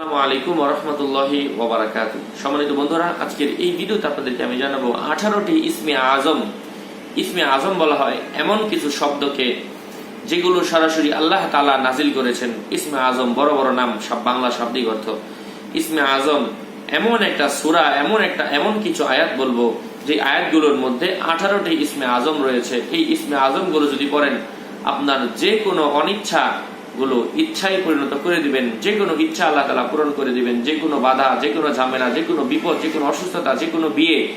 আলাইকুম রহমতুল্লাহি ওবরাকাত। সম্মানিত বন্ধুরা, আজকের এই ভিডিওতে আপনাদেরকে আমি জানাব আঠারোটি ইসমে আজম। ইসমে আজম বলা হয় এমন কিছু শব্দকে যেগুলো সরাসরি আল্লাহ তালা নাজিল করেছেন। ইসমে আজম বড় বড় নাম, সব বাংলা শাব্দিক অর্থ। ইসমে আজম এমন একটা সুরা, এমন একটা, এমন কিছু আয়াত বলব, যে আয়াতগুলোর মধ্যে আঠারোটি ইসমে আজম রয়েছে। এই ইসমে আজমগুলো যদি পড়েন, আপনার যে কোনো অনিচ্ছা গুলো ইচ্ছায় পরিণত করে দিবেন। যে কোনো ইচ্ছা আল্লাহ তালা পূরণ করে দিবেন। যে কোনো বাধা, যে কোনো ঝামেলা, যে কোনো বিপদ, যে কোনো অসুস্থতা, যে কোনো বিয়ে,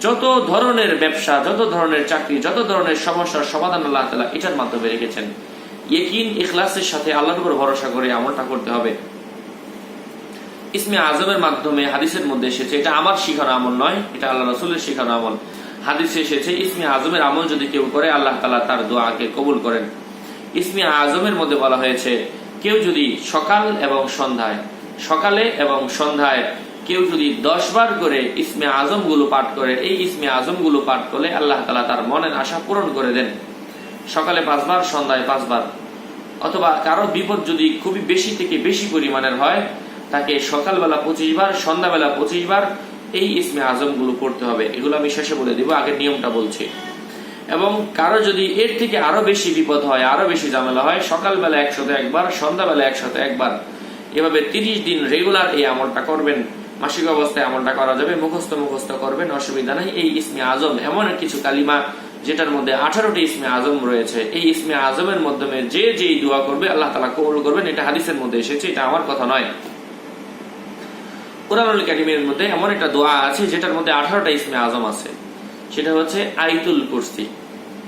যত ধরনের ব্যবসা, যত ধরনের চাকরি, যত ধরনের সমস্যার সমাধান আল্লাহ তালা এটার মাধ্যমে রেখেছেন। ইয়েকিন, ইখলাসের সাথে আল্লাহর উপর ভরসা করে আমলটা করতে হবে। ইসমে আজমের মাধ্যমে হাদিসের মধ্যে এসেছে, এটা আমার শিখানো আমল নয়, এটা আল্লাহ রসুলের শিখানো আমল। হাদিসে এসেছে, ইসমে আজমের আমল যদি কেউ করে, আল্লাহ তালা তার দোয়াকে কবুল করেন। ইসমে আজমের মধ্যে বলা হয়েছে, কেউ যদি সকাল এবং সন্ধ্যায়, সকালে এবং সন্ধ্যায় কেউ যদি দশ বার করে ইসমে আজমগুলো পাঠ করে, এই ইসমে আজমগুলো পাঠ করলে আল্লাহ তালা তার মনের আশা পূরণ করে দেন। সকালে পাঁচবার সন্ধ্যায় পাঁচবার অথবা কারও বিপদ যদি খুবই বেশি থেকে বেশি পরিমাণের হয়, তাকে সকালবেলা পঁচিশ বার, সন্ধ্যাবেলা পঁচিশ বার এই ইসমে আজমগুলো পড়তে হবে। এগুলো আমি শেষে বলে দিব, আগের নিয়মটা বলছি। এবং কারও যদি এর থেকে আরও বেশি বিপদ হয়, আরও বেশি ঝামেলা হয়, সকালবেলা একসাথে একবার, সন্ধ্যাবেলা একসাথে একবার, এভাবে তিরিশ দিন রেগুলার এই আমলটা করবেন। মাসিক অবস্থায় আমলটা করা যাবে, মুখস্থ মুখস্থ করবেন, অসুবিধা নাই। এই ইসমে আজম এমন কিছু কালিমা যেটার মধ্যে আঠারোটি ইসমে আজম রয়েছে। এই ইসমে আজমের মাধ্যমে যে যেই দোয়া করবে, আল্লাহ তালা কবুল করবেন। এটা হাদিসের মধ্যে এসেছে, এটা আমার কথা নয়। কোরআনুল একাডেমির মধ্যে এমন একটা দোয়া আছে যেটার মধ্যে আঠারোটা ইসমে আজম আছে। সেটা হচ্ছে আইতুল কুরসি।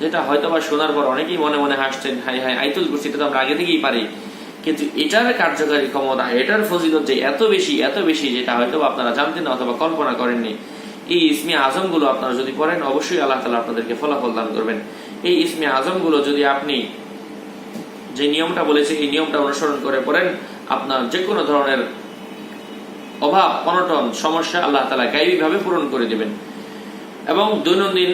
যেটা হয়তো বা শোনার পর অনেকেই মনে মনে হাসছেন হাই হাই আইতুল কুরসিটা তো আমরা আগে থেকেই পারি। কিন্তু এটার কার্যকারী ক্ষমতা, এটার ফজিলত যে এত বেশি এত বেশি, যেটা হয়তো আপনারা জানতেন না অথবা কল্পনা করেননি, এই ইসমে আজমগুলো আপনারা যদি পড়েন, অবশ্যই আল্লাহ তালা আপনাদেরকে ফলাফল দান করবেন। এই ইসমে আজমগুলো যদি আপনি যে নিয়মটা বলেছে, এই নিয়মটা অনুসরণ করে পড়েন, আপনার যে কোনো ধরনের অভাব, অনটন, সমস্যা আল্লাহ তালা গাইবীভাবে পূরণ করে দেবেন। এবং দৈনন্দিন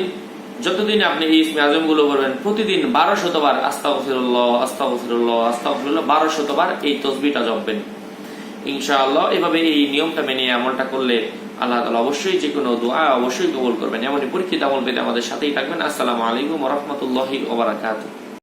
যতদিন আপনি এই ইসমে আজমগুলো বলবেন প্রতিদিন বারো শতবার আস্তা ফিরুল্লাহ আস্তা ফিরুল্লাহ আস্তা ফিরুল্লাহ বারো শতবার এই তসবিটা জপবেন। ইনশাআল্লাহ এভাবে এই নিয়মটা মেনে আমলটা করলে আল্লাহ তালা অবশ্যই যে কোনো দোয়া অবশ্যই কবল করবেন। এমনই পরীক্ষিত আমল পেতে আমাদের সাথেই থাকবেন। আসসালামু আলাইকুম রহমতুল্লাহি ওবরাকাতুহ